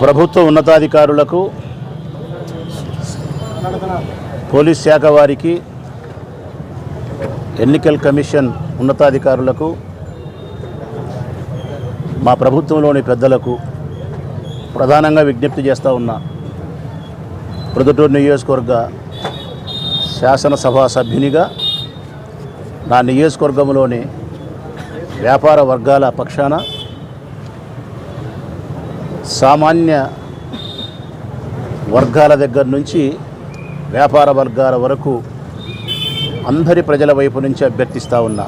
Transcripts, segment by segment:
ప్రభుత్వ ఉన్నతాధికారులకు పోలీస్ శాఖ వారికి ఎన్నికల కమిషన్ ఉన్నతాధికారులకు మా ప్రభుత్వంలోని పెద్దలకు ప్రధానంగా విజ్ఞప్తి చేస్తూ ఉన్నా. ప్రొద్దుటూరు నియోజకవర్గ శాసనసభ సభ్యునిగా నా నియోజకవర్గంలోని వ్యాపార వర్గాల పక్షాన సామాన్య వర్గాల దగ్గర నుంచి వ్యాపార వర్గాల వరకు అందరి ప్రజల వైపు నుంచి అభ్యర్థిస్తూ ఉన్నా.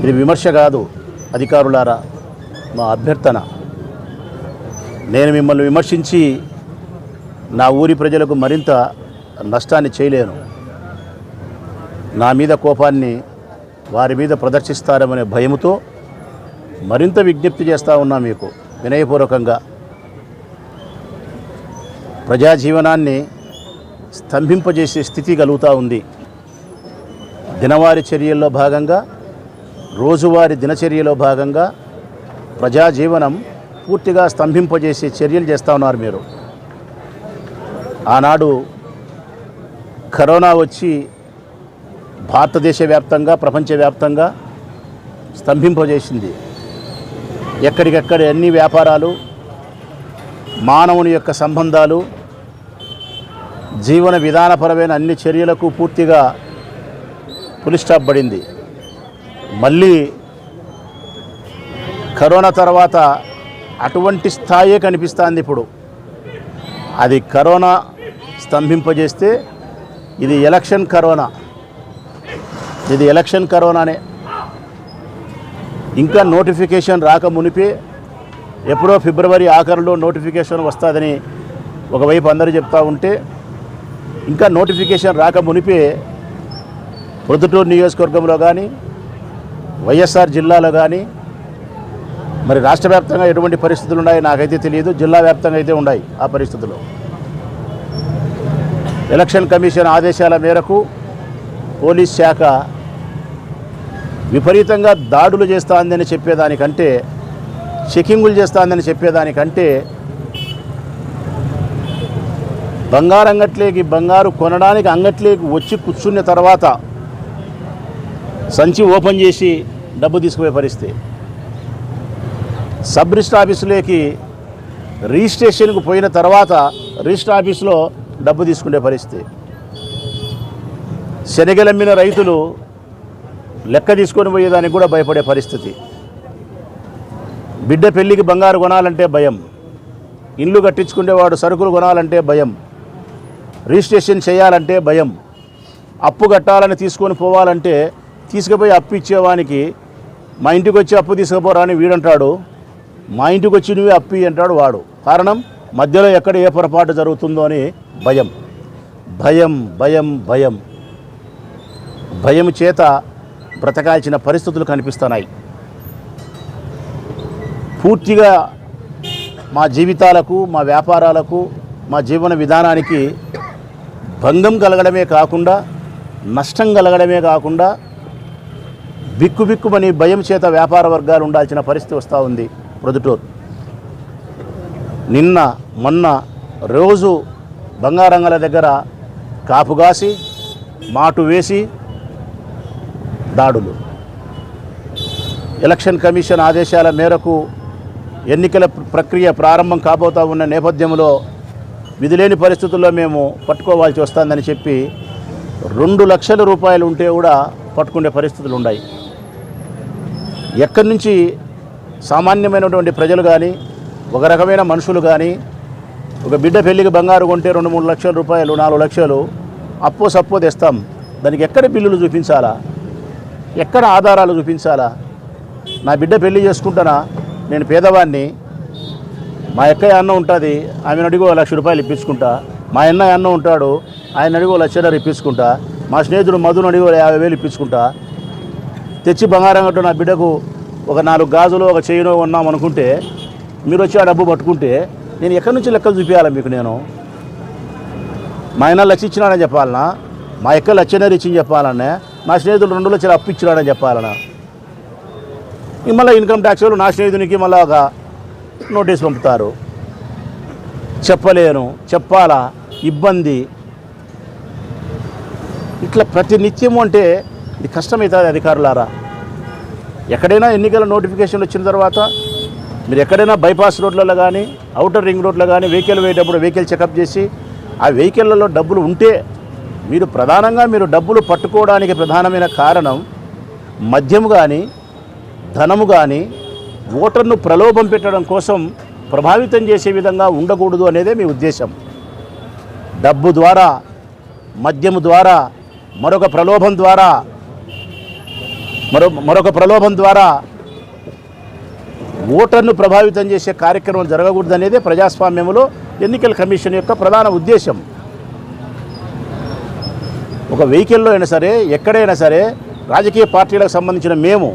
ఇది విమర్శ కాదు అధికారులారా మా అభ్యర్థన. నేను మిమ్మల్ని విమర్శించి నా ఊరి ప్రజలకు మరింత నష్టాన్ని చేయలేను. నా మీద కోపాన్ని వారి మీద ప్రదర్శిస్తారనే భయముతో మరింత విజ్ఞప్తి చేస్తూ ఉన్నా మీకు వినయపూర్వకంగా. ప్రజాజీవనాన్ని స్తంభింపజేసే స్థితి కలుగుతూ ఉంది. దినవారి చర్యల్లో భాగంగా రోజువారి దినచర్యలో భాగంగా ప్రజా జీవనం పూర్తిగా స్తంభింపజేసే చర్యలు చేస్తూ ఉన్నారు మీరు. ఆనాడు కరోనా వచ్చి భారతదేశ వ్యాప్తంగా ప్రపంచవ్యాప్తంగా స్తంభింపజేసింది. ఎక్కడికెక్కడ అన్ని వ్యాపారాలు మానవుని యొక్క సంబంధాలు జీవన విధానపరమైన అన్ని చర్యలకు పూర్తిగా పులిస్టాప్ పడింది. మళ్ళీ కరోనా తర్వాత అటువంటి స్థాయే కనిపిస్తుంది ఇప్పుడు. అది కరోనా స్తంభింపజేస్తే ఇది ఎలక్షన్ కరోనా. ఇది ఎలక్షన్ కరోనానే. ఇంకా నోటిఫికేషన్ రాక మునిపే ఎప్పుడో ఫిబ్రవరి ఆఖరిలో నోటిఫికేషన్ వస్తుందని ఒకవైపు అందరూ చెప్తా ఉంటే ఇంకా నోటిఫికేషన్ రాక మునిపే ప్రొద్దుటూరు నియోజకవర్గంలో కానీ వైఎస్ఆర్ జిల్లాలో కానీ మరి రాష్ట్ర వ్యాప్తంగా ఎటువంటి పరిస్థితులు ఉన్నాయి నాకైతే తెలియదు. జిల్లా వ్యాప్తంగా అయితే ఉన్నాయి ఆ పరిస్థితులు. ఎలక్షన్ కమిషన్ ఆదేశాల మేరకు పోలీస్ శాఖ విపరీతంగా దాడులు చేస్తాందని చెప్పేదానికంటే చెకింగులు చేస్తాందని చెప్పేదానికంటే బంగారు అంగట్లేకి బంగారు కొనడానికి అంగట్లేకి వచ్చి కూర్చున్న తర్వాత సంచి ఓపెన్ చేసి డబ్బు తీసుకుపోయే పరిస్థితి. సబ్ రిజిస్టర్ ఆఫీసులోకి రిజిస్ట్రేషన్కు పోయిన తర్వాత రిజిస్టర్ ఆఫీసులో డబ్బు తీసుకునే పరిస్థితి. శనగలమ్మిన రైతులు లెక్క తీసుకొని పోయేదానికి కూడా భయపడే పరిస్థితి. బిడ్డ పెళ్ళికి బంగారు కొనాలంటే భయం. ఇల్లు కట్టించుకునేవాడు సరుకులు కొనాలంటే భయం. రిజిస్ట్రేషన్ చేయాలంటే భయం. అప్పు కట్టాలని తీసుకొని పోవాలంటే తీసుకుపోయి అప్పు ఇచ్చేవానికి మా ఇంటికి వచ్చి అప్పు తీసుకుపోరా అని వీడంటాడు. మా ఇంటికి వచ్చి నువ్వే అప్పి అంటాడు వాడు. కారణం? మధ్యలో ఎక్కడ ఏ పొరపాటు జరుగుతుందో అని భయం. భయం భయం భయం. భయం చేత బ్రతకాల్సిన పరిస్థితులు కనిపిస్తున్నాయి. పూర్తిగా మా జీవితాలకు మా వ్యాపారాలకు మా జీవన విధానానికి భంగం కలగడమే కాకుండా నష్టం కలగడమే కాకుండా బిక్కుబిక్కుమని భయం చేత వ్యాపార వర్గాలు ఉండాల్సిన పరిస్థితి వస్తూ ఉంది ప్రొదుటూరు నిన్న మొన్న రోజు బంగారంగల దగ్గర కాపుగాసి మాటు వేసి దాడులు. ఎలక్షన్ కమిషన్ ఆదేశాల మేరకు ఎన్నికల ప్ర- ప్రక్రియ ప్రారంభం కాబోతా ఉన్న నేపథ్యంలో విధిలేని పరిస్థితుల్లో మేము పట్టుకోవాల్సి వస్తుందని చెప్పి రెండు లక్షల రూపాయలు ఉంటే కూడా పట్టుకునే పరిస్థితులు ఉన్నాయి. ఎక్కడి నుంచి సామాన్యమైనటువంటి ప్రజలు కానీ ఒక రకమైన మనుషులు కానీ ఒక బిడ్డ పెళ్ళికి బంగారు కొంటే రెండు మూడు లక్షల రూపాయలు నాలుగు లక్షలు అప్పో సప్పో తెస్తాం. దానికి ఎక్కడ బిల్లులు చూపించాలా? ఎక్కడ ఆధారాలు చూపించాలా? నా బిడ్డ పెళ్ళి చేసుకుంటానా? నేను పేదవాడిని మా అక్కయ్య అన్న ఉంటుంది ఆమెను అడిగి లక్ష రూపాయలు ఇప్పించుకుంటా. మా అన్నయ్య అన్న ఉంటాడు ఆయన అడిగో లక్షన్నర ఇప్పించుకుంటా. మా స్నేహితుడు మధును అడిగో యాభై వేలు ఇప్పించుకుంటా. తెచ్చి బంగారం కట్టు నా బిడ్డకు ఒక నాలుగు గాజులు ఒక చేయినో ఉన్నాం అనుకుంటే మీరు వచ్చి ఆ డబ్బు పట్టుకుంటే నేను ఎక్కడి నుంచి లెక్కలు చూపించాలా మీకు నేను? మా ఆయన లక్ష ఇచ్చినాడని చెప్పాలనా? మా యొక్క లక్షన్నర ఇచ్చింది చెప్పాలనే నా స్నేహితులు రెండు లక్షలు అప్పు ఇచ్చినాడని చెప్పాలన్నా. మళ్ళీ ఇన్కమ్ ట్యాక్స్ వాళ్ళు నా స్నేహితునికి మళ్ళీ ఒక నోటీస్ పంపుతారు. చెప్పలేను చెప్పాలా? ఇబ్బంది. ఇట్లా ప్రతి నిత్యము అంటే ఇది కష్టమవుతుంది అధికారులారా. ఎక్కడైనా ఎన్నికల నోటిఫికేషన్ వచ్చిన తర్వాత మీరు ఎక్కడైనా బైపాస్ రోడ్లలో కానీ అవుటర్ రింగ్ రోడ్లో కానీ వెహికల్ వేయటప్పుడు వెహికల్ చెకప్ చేసి ఆ వెహికల్లలో డబ్బులు ఉంటే మీరు ప్రధానంగా మీరు డబ్బులు పట్టుకోవడానికి ప్రధానమైన కారణం మద్యము కానీ ధనము కానీ ఓటర్ను ప్రలోభం పెట్టడం కోసం ప్రభావితం చేసే విధంగా ఉండకూడదు అనేదే మీ ఉద్దేశం. డబ్బు ద్వారా మద్యము ద్వారా మరొక ప్రలోభం ద్వారా మరో మరొక ప్రలోభం ద్వారా ఓటర్ను ప్రభావితం చేసే కార్యక్రమం జరగకూడదు అనేదే ప్రజాస్వామ్యంలో ఎన్నికల కమిషన్ యొక్క ప్రధాన ఉద్దేశం. ఒక వెహికల్లో అయినా సరే ఎక్కడైనా సరే రాజకీయ పార్టీలకు సంబంధించిన మేము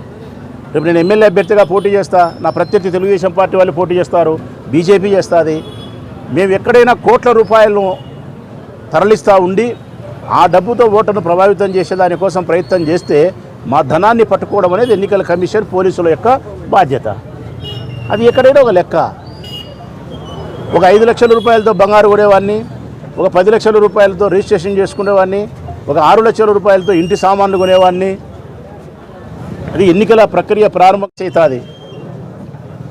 రేపు నేను ఎమ్మెల్యే అభ్యర్థిగా పోటీ చేస్తా నా ప్రత్యర్థి తెలుగుదేశం పార్టీ వాళ్ళు పోటీ చేస్తారు బీజేపీ చేస్తుంది. మేము ఎక్కడైనా కోట్ల రూపాయలను తరలిస్తూ ఉండి ఆ డబ్బుతో ఓటర్ను ప్రభావితం చేసే దానికోసం ప్రయత్నం చేస్తే మా ధనాన్ని పట్టుకోవడం అనేది ఎన్నికల కమిషన్ పోలీసుల యొక్క బాధ్యత. అది ఎక్కడైనా ఒక లెక్క. ఒక ఐదు లక్షల రూపాయలతో బంగారు కొనేవాడిని ఒక పది లక్షల రూపాయలతో రిజిస్ట్రేషన్ చేసుకునేవాడిని ఒక ఆరు లక్షల రూపాయలతో ఇంటి సామాన్లు కొనేవాడిని. అది ఎన్నికల ప్రక్రియ ప్రారంభం చేతుంది.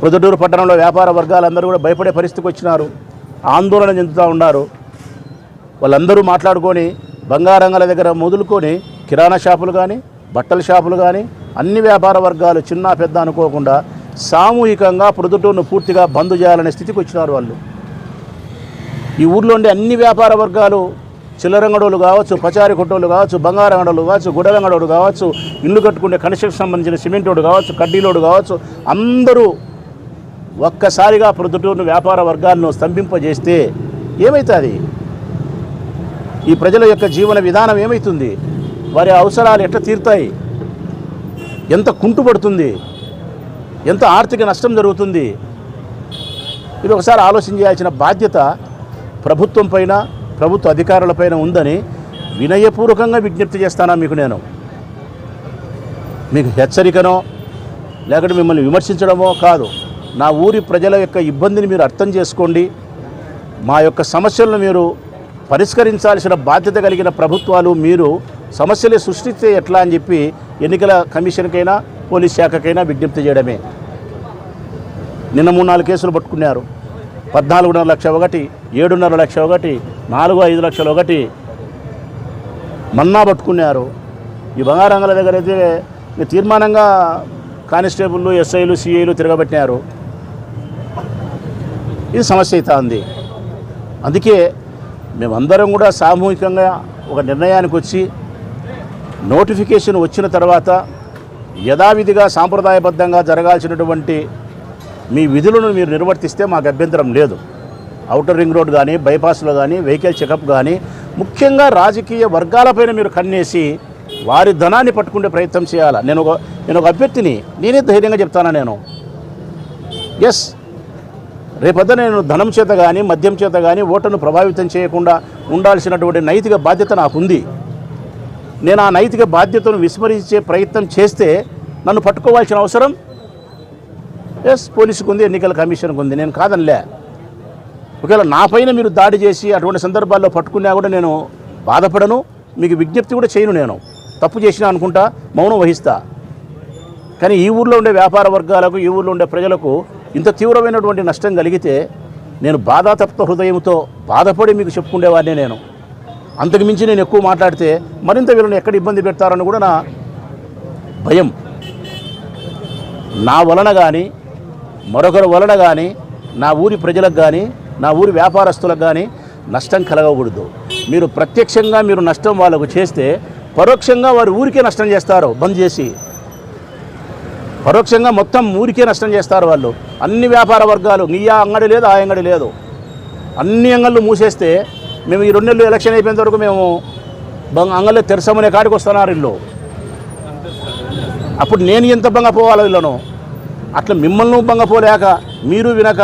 ప్రొద్దుటూరు పట్టణంలో వ్యాపార వర్గాలందరూ కూడా భయపడే పరిస్థితికి వచ్చినారు. ఆందోళన చెందుతూ ఉన్నారు. వాళ్ళందరూ మాట్లాడుకొని బంగారంగల దగ్గర మొదలుకొని కిరాణా షాపులు కానీ బట్టల షాపులు కానీ అన్ని వ్యాపార వర్గాలు చిన్న పెద్ద అనుకోకుండా సామూహికంగా ప్రొద్దుటూరును పూర్తిగా బంద్ చేయాలనే స్థితికి వచ్చినారు వాళ్ళు. ఈ ఊర్లో ఉండే అన్ని వ్యాపార వర్గాలు చిల్లరంగడోళ్ళు కావచ్చు పచారి కొట్టోళ్ళు కావచ్చు బంగారంగడోళ్ళు కావచ్చు గుడలంగడోడు కావచ్చు ఇల్లు కట్టుకునే కన్స్ట్రక్షన్ సంబంధించిన సిమెంటోడు కావచ్చు కడ్డీలోడు కావచ్చు అందరూ ఒక్కసారిగా ప్రొద్దుటూరు వ్యాపార వర్గాలను స్తంభింపజేస్తే ఏమవుతుంది ఈ ప్రజల యొక్క జీవన విధానం ఏమవుతుంది వారి అవసరాలు ఎట్లా తీరుతాయి? ఎంత కుంటుపడుతుంది ఎంత ఆర్థిక నష్టం జరుగుతుంది? ఇది ఒకసారి ఆలోచన చేయాల్సిన బాధ్యత ప్రభుత్వం పైన ప్రభుత్వ అధికారులపైన ఉందని వినయపూర్వకంగా విజ్ఞప్తి చేస్తానా మీకు నేను? మీకు హెచ్చరికనో లేకుంటే మిమ్మల్ని విమర్శించడమో కాదు. నా ఊరి ప్రజల యొక్క ఇబ్బందిని మీరు అర్థం చేసుకోండి. మా యొక్క సమస్యలను మీరు పరిష్కరించాల్సిన బాధ్యత కలిగిన ప్రభుత్వాలు మీరు సమస్యలు సృష్టిస్తే ఎట్లా అని చెప్పి ఎన్నికల కమిషన్కైనా పోలీస్ శాఖకైనా విజ్ఞప్తి చేయడమే. నిన్న మూడు నాలుగు కేసులు పట్టుకున్నారు. పద్నాలుగున్నర లక్ష ఒకటి ఏడున్నర లక్ష ఒకటి నాలుగు ఐదు లక్షలు ఒకటి. మన్నా పట్టుకున్నారు. ఈ బంగారంగల దగ్గర అయితే తీర్మానంగా కానిస్టేబుల్లు ఎస్ఐలు సిఐలు తిరగబెట్టినారు. ఇది సమస్య అవుతుంది. అందుకే మేమందరం కూడా సామూహికంగా ఒక నిర్ణయానికి వచ్చి నోటిఫికేషన్ వచ్చిన తర్వాత యథావిధిగా సాంప్రదాయబద్ధంగా జరగాల్సినటువంటి మీ విధులను మీరు నిర్వర్తిస్తే మాకు అభ్యంతరం లేదు. అవుటర్ రింగ్ రోడ్ కానీ బైపాస్లో కానీ వెహికల్ చెకప్ కానీ ముఖ్యంగా రాజకీయ వర్గాలపైన మీరు కన్నేసి వారి ధనాన్ని పట్టుకునే ప్రయత్నం చేయాలి? నేను ఒక నేను ఒక అభ్యర్థిని. నేనే ధైర్యంగా చెప్తానా నేను? ఎస్ రేపొద్దు నేను ధనం చేత కానీ మద్యం చేత కానీ ఓటర్ను ప్రభావితం చేయకుండా ఉండాల్సినటువంటి నైతిక బాధ్యత నాకుంది. నేను ఆ నైతిక బాధ్యతను విస్మరించే ప్రయత్నం చేస్తే నన్ను పట్టుకోవాల్సిన అవసరం? ఎస్ పోలీసుకు ఉంది ఎన్నికల కమిషన్కు ఉంది నేను కాదనిలే. ఒకవేళ నా పైన మీరు దాడి చేసి అటువంటి సందర్భాల్లో పట్టుకున్నా కూడా నేను బాధపడను మీకు విజ్ఞప్తి కూడా చేయను నేను. తప్పు చేసినా అనుకుంటా మౌనం వహిస్తా. కానీ ఈ ఊర్లో ఉండే వ్యాపార వర్గాలకు ఈ ఊర్లో ఉండే ప్రజలకు ఇంత తీవ్రమైనటువంటి నష్టం కలిగితే నేను బాధాతప్త హృదయంతో బాధపడి మీకు చెప్పుకునేవాడిని నేను. అంతకు మించి నేను ఎక్కువ మాట్లాడితే మరింత వీళ్ళని ఎక్కడ ఇబ్బంది పెడతారని కూడా నా భయం. నా వలన కానీ మరొకరి వలన కానీ నా ఊరి ప్రజలకు కానీ నా ఊరి వ్యాపారస్తులకు కానీ నష్టం కలగకూడదు. మీరు ప్రత్యక్షంగా మీరు నష్టం వాళ్ళకు చేస్తే పరోక్షంగా వారు ఊరికే నష్టం చేస్తారు బంద్ చేసి. పరోక్షంగా మొత్తం ఊరికే నష్టం చేస్తారు వాళ్ళు. అన్ని వ్యాపార వర్గాలు నీయా అంగడి లేదు ఆ అంగడి లేదు. అన్ని అంగళ్ళు మూసేస్తే మేము ఈ రెండు నెలలు ఎలక్షన్ అయిపోయేంత వరకు మేము బంగ అంగళ్ళు తెరసమనే కాడికి వస్తున్నారు ఇల్లు అప్పుడు నేను ఎంత బంగపోవాలి వీళ్ళను? అట్లా మిమ్మల్ని బంగపోలేక మీరు వినక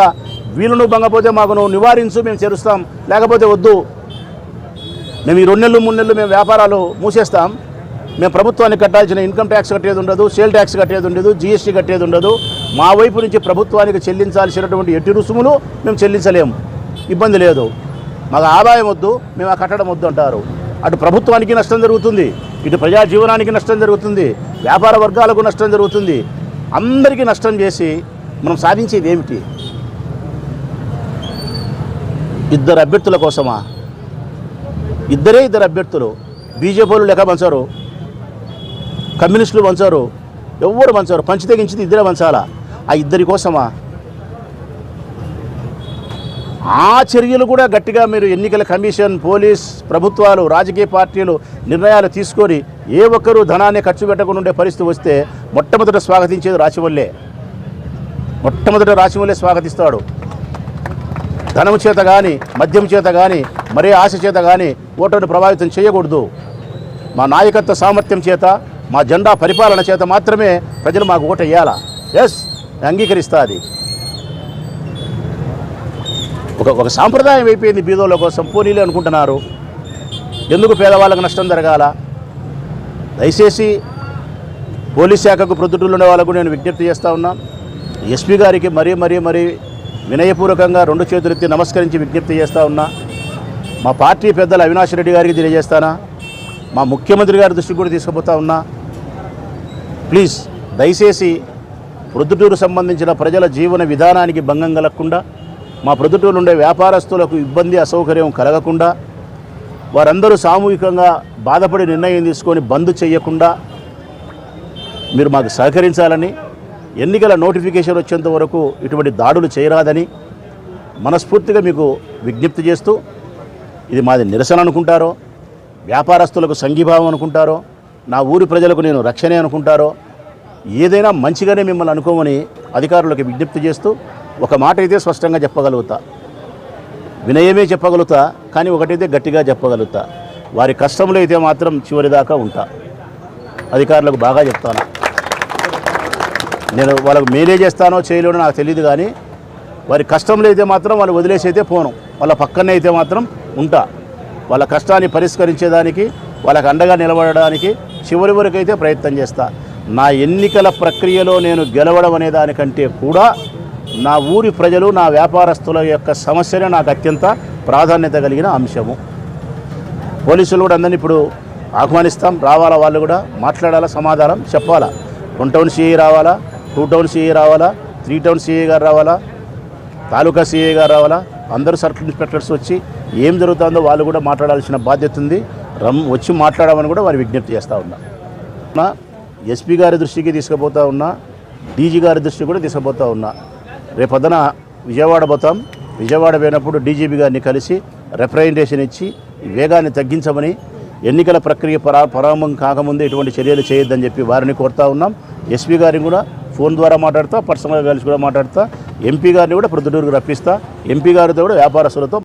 వీలును భంగపోతే మాకు నువ్వు నివారించు మేము చేరుస్తాం. లేకపోతే వద్దు. మేము ఈ రెండు నెలలు మూడు నెలలు మేము వ్యాపారాలు మూసేస్తాం. మేము ప్రభుత్వానికి కట్టాల్సిన ఇన్కమ్ ట్యాక్స్ కట్టేది ఉండదు సేల్ ట్యాక్స్ కట్టేది ఉండదు జీఎస్టీ కట్టేది ఉండదు. మా వైపు నుంచి ప్రభుత్వానికి చెల్లించాల్సినటువంటి ఎట్టి రుసుములు మేము చెల్లించలేము. ఇబ్బంది లేదు. మాకు ఆదాయం వద్దు మేము ఆ కట్టడం వద్దు అంటారు. అటు ప్రభుత్వానికి నష్టం జరుగుతుంది ఇటు ప్రజా జీవనానికి నష్టం జరుగుతుంది వ్యాపార వర్గాలకు నష్టం జరుగుతుంది. అందరికీ నష్టం చేసి మనం సాధించేది ఏమిటి? ఇద్దరు అభ్యర్థుల కోసమా? ఇద్దరే ఇద్దరు అభ్యర్థులు. బీజేపీలు లెక్క పంచారు. కమ్యూనిస్టులు పంచారు. ఎవ్వరు పంచారు. పంచి తెగించింది ఇద్దరే పంచాలా? ఆ ఇద్దరి కోసమా? ఆ చర్యలు కూడా గట్టిగా మీరు ఎన్నికల కమిషన్ పోలీస్ ప్రభుత్వాలు రాజకీయ పార్టీలు నిర్ణయాలు తీసుకొని ఏ ఒక్కరూ ధనాన్ని ఖర్చు పెట్టకుండా ఉండే పరిస్థితి వస్తే మొట్టమొదట స్వాగతించేది రాచివల్లే మొట్టమొదట రాచివల్లే స్వాగతిస్తాడు. ధనము చేత కానీ మద్యం చేత కానీ మరే ఆశ చేత కానీ ఓటర్ను ప్రభావితం చేయకూడదు. మా నాయకత్వ సామర్థ్యం చేత మా జెండా పరిపాలన చేత మాత్రమే ప్రజలు మాకు ఓటు ఎస్ అంగీకరిస్తా అది ఒక ఒక సాంప్రదాయం అయిపోయింది బీదోళ్ళ కోసం. పోనీలే అనుకుంటున్నారు. ఎందుకు పేదవాళ్ళకు నష్టం జరగాల? దయచేసి పోలీస్ శాఖకు ప్రొద్దుటూళ్ళు ఉండే వాళ్ళకు నేను విజ్ఞప్తి చేస్తా ఉన్నాను ఎస్పీ గారికి మరీ మరీ మరీ వినయపూర్వకంగా రెండు చేతులెత్తి నమస్కరించి విజ్ఞప్తి చేస్తా ఉన్నా. మా పార్టీ పెద్దలు అవినాష్ రెడ్డి గారికి తెలియజేస్తానా. మా ముఖ్యమంత్రి గారి దృష్టికి కూడా తీసుకుపోతా ఉన్నా. ప్లీజ్ దయచేసి ప్రొద్దుటూరు సంబంధించిన ప్రజల జీవన విధానానికి భంగం కలగకుండా మా ప్రొద్దుటూరు ఉండే వ్యాపారస్తులకు ఇబ్బంది అసౌకర్యం కలగకుండా వారందరూ సామూహికంగా బాధపడి నిర్ణయం తీసుకొని బంద్ చేయకుండా మీరు మాకు సహకరించాలని ఎన్నికల నోటిఫికేషన్ వచ్చేంత వరకు ఇటువంటి దాడులు చేయరాదని మనస్ఫూర్తిగా మీకు విజ్ఞప్తి చేస్తూ ఇది మాది నిరసన అనుకుంటారో వ్యాపారస్తులకు సంఘీభావం అనుకుంటారో నా ఊరి ప్రజలకు నేను రక్షణే అనుకుంటారో ఏదైనా మంచిగానే మిమ్మల్ని అనుకోమని అధికారులకు విజ్ఞప్తి చేస్తూ ఒక మాట అయితే స్పష్టంగా చెప్పగలుగుతా. వినయమే చెప్పగలుగుతా కానీ ఒకటైతే గట్టిగా చెప్పగలుగుతా. వారి కష్టంలో అయితే మాత్రం చివరిదాకా ఉంటా. అధికారులకు బాగా చెప్తాను? నేను వాళ్ళకు మేలే చేస్తానో చేయలేనో నాకు తెలియదు కానీ వారి కష్టంలో అయితే మాత్రం వాళ్ళు వదిలేసి అయితే పోను. వాళ్ళ పక్కనే అయితే మాత్రం ఉంటా. వాళ్ళ కష్టాన్ని పరిష్కరించేదానికి వాళ్ళకి అండగా నిలబడడానికి చివరి వరకు అయితే ప్రయత్నం చేస్తా. నా ఎన్నికల ప్రక్రియలో నేను గెలవడం అనే దానికంటే కూడా నా ఊరి ప్రజలు నా వ్యాపారస్తుల యొక్క సమస్యనే నాకు అత్యంత ప్రాధాన్యత కలిగిన అంశము. పోలీసులు కూడా అందరినీ ఇప్పుడు ఆహ్వానిస్తాం. రావాలా వాళ్ళు కూడా మాట్లాడాలా సమాధానం చెప్పాలా. వన్ టౌన్ సిఐ రావాలా టూ టౌన్ సిఐ రావాలా? త్రీ టౌన్ సిఐ గారు రావాలా? తాలూకా సిఐ గారు రావాలా? అందరూ సర్కిల్ ఇన్స్పెక్టర్స్ వచ్చి ఏం జరుగుతుందో వాళ్ళు కూడా మాట్లాడాల్సిన బాధ్యత ఉంది. రమ్ వచ్చి మాట్లాడమని కూడా వారి విజ్ఞప్తి చేస్తూ ఉన్నా. ఎస్పీ గారి దృష్టికి తీసుకుపోతా ఉన్నా డీజీ గారి దృష్టికి కూడా తీసుకుపోతా ఉన్నా. రేపొద్దున విజయవాడ పోతాం. విజయవాడ పోయినప్పుడు డీజీపీ గారిని కలిసి రిప్రజెంటేషన్ ఇచ్చి వేగాన్ని తగ్గించమని ఎన్నికల ప్రక్రియ పరా ప్రారంభం కాకముందే ఇటువంటి చర్యలు చేయొద్దని చెప్పి వారిని కోరుతా ఉన్నాం. ఎస్పీ గారిని కూడా ఫోన్ ద్వారా మాట్లాడతా పర్సనల్గా కలిసి కూడా మాట్లాడతా ఎంపీ గారిని కూడా ప్రొద్దుటూరుకు రప్పిస్తా ఎంపీ గారితో కూడా వ్యాపారస్తులతో